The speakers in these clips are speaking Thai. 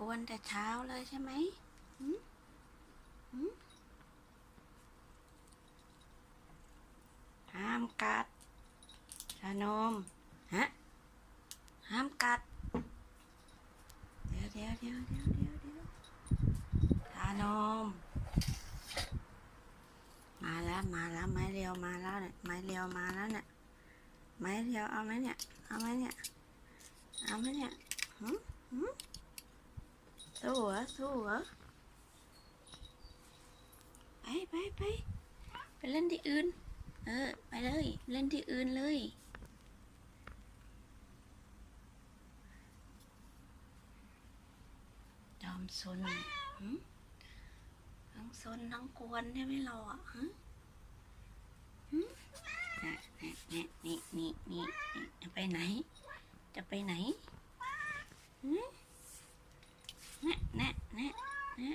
กวนแต่เช้าเลยใช่ไหมหืมหืมห้ามกัดชานมฮะห้ามกัด เดี๋ยวเดี๋ยวเดี๋ยวเดี๋ยวเดี๋ยวเดี๋ยวชานม มาแล้วมาแล้วไม้เรียวมาแล้วเนี่ยไม้เรียวมาแล้วเนี่ยไม้เรียวเอาไหมเนี่ยเอาไหมเนี่ยเอาไหมเนี่ยหืมหืม สู้เหรอสู้เหรอไปไปไปไปเล่นที่อื่น เออ ไปเลย เล่นที่อื่นเลยจอมซนทั้งซนทั้งกวนใช่ไหมเราอะฮะน่ะน่ะนี่นี่นี่นี่จะไปไหน จะไปไหนหืม น่แน่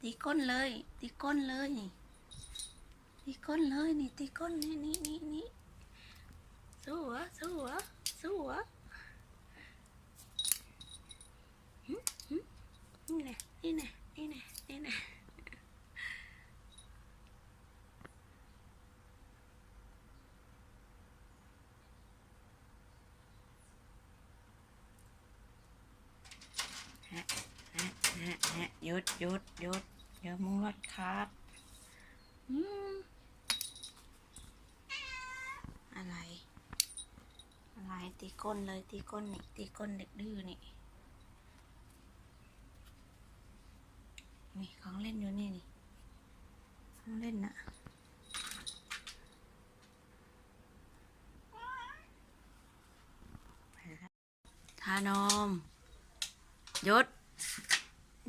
ตีก้นเลย ตีก้นเลยนี่ตีก้นเลยนี่ตีก้นนี่นี่นี่นี่สู้เหรอสู้เหรอสู้เหรอหืมหืมนี่แน่นี่แน่นี่แน่นี่แน่แฮะแฮะ ฮะยุดยุดยุดเดี๋ยวมึงรถขาดอืมอะไร อะไรตีก้นเลยตีก้นนี่ตีก้นเด็กดื้อนี่นี่ของเล่นอยู่นี่นี่ของเล่นนะทานมยุด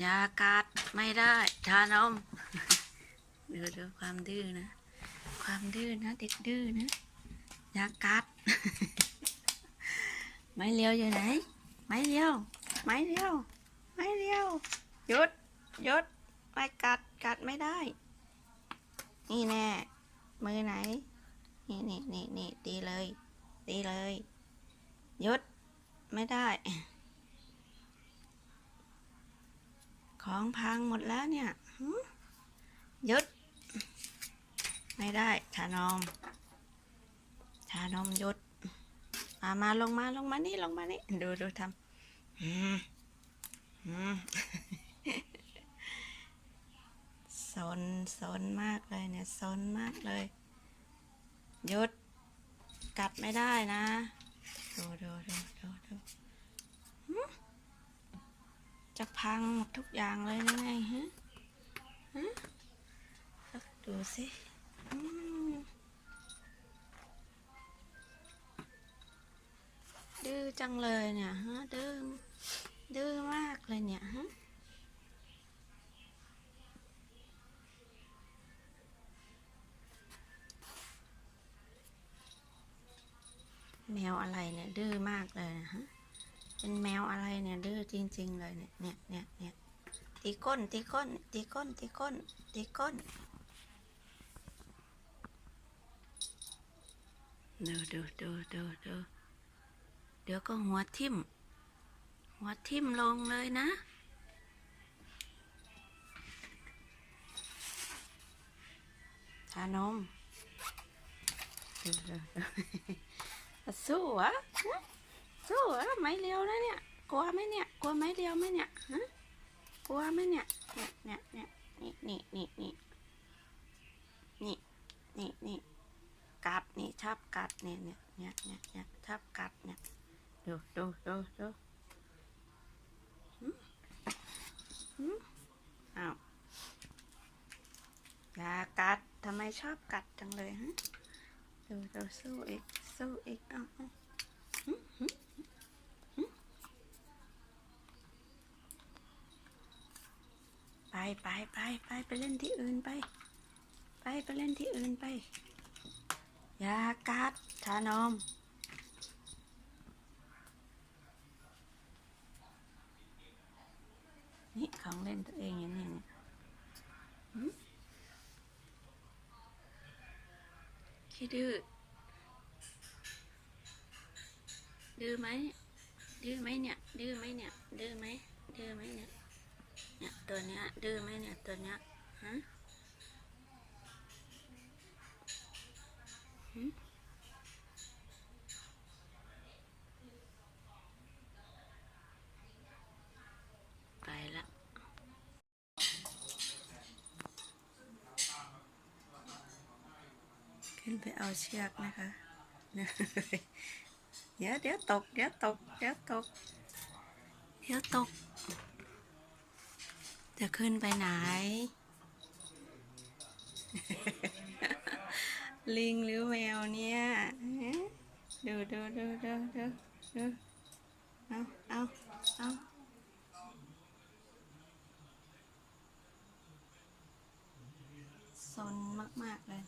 ย่ากัดไม่ได้ทานมดูดูความดื้อนะ ความดื้อนะเด็กดื้อนะอย่ากัด ไม้เลี้ยวอยู่ไหน ไม้เลี้ยว ไม้เลี้ยว ไม้เลี้ยวหยุดหยุดไม่กัดกัดไม่ได้ นี่แน่มือไหน นี่นี่นี่นี่ตีเลยตีเลยหยุดไม่ได้ ของพังหมดแล้วเนี่ยหึหยุด ไม่ได้ชานมชานมยุดมามาลงมาลงมานี่ลงมานี่ ดูดูทำสนสนมากเลยเนี่ยสนมากเลยยุดกัดไม่ได้นะ ดูดูดูดูดู จะพังหมดทุกอย่างเลยนะไงฮะฮะดูสิดื้อจังเลยเนี่ยฮะดื้อดื้อมากเลยเนี่ยฮะแมวอะไรเนี่ยดื้อมากเลยนะฮะ เป็นแมวอะไรเนี่ยดื้อจริง ๆ เลยเนี่ยเนี่ยเนี่ยเนี่ยตีก้นตีก้นตีก้นตีก้นตีก้นดูดูดูดูดูเดี๋ยวก็หัวทิ่ม หัวทิ่มลงเลยนะชานม สู้เหรอสู้ เหรอไม่เร็วนะเนี่ย กลัวไหมเนี่ย กลัวไหมเร็วไหมเนี่ย ฮะ กลัวไหมเนี่ย เนี่ยเนี่ยเนี่ยนี่นี่นี่นี่นี่นี่นี่กัดนี่ชอบกัดเนี่ยเนี่ยเนี่ยเนี่ยเนี่ยชอบกัดเนี่ยดูดูดูดูหืมหืมอ้าวอย่ากัดทำไมชอบกัดจังเลยฮะดูดูสู้อีกสู้อีกเอาเอาหืมหืมหืม ไปไปไปไปไปเล่นที่อื่นไป ไปไปเล่นที่อื่นไป อย่ากัดชานมนี่ของเล่นตัวเองอย่างนี้เนี่ยหืมขี้ดื้อ ดื้อไหมดื้อไหมเนี่ย ดื้อไหมเนี่ย ดื้อไหมดื้อไหมเนี่ย เนี่ยตัวเนี้ยดื้อไหมเนี่ยตัวเนี้ยฮะไปละขึ้นไปเอาเชือกนะคะเดี๋ยวเดี๋ยวตกเดี๋ยวตกเดี๋ยวตกเดี๋ยวตก จะขึ้นไปไหน ลิงหรือแมวเนี่ย ดูดูดูดูดูดูเอาเอาเอาสนมาก ๆ เลย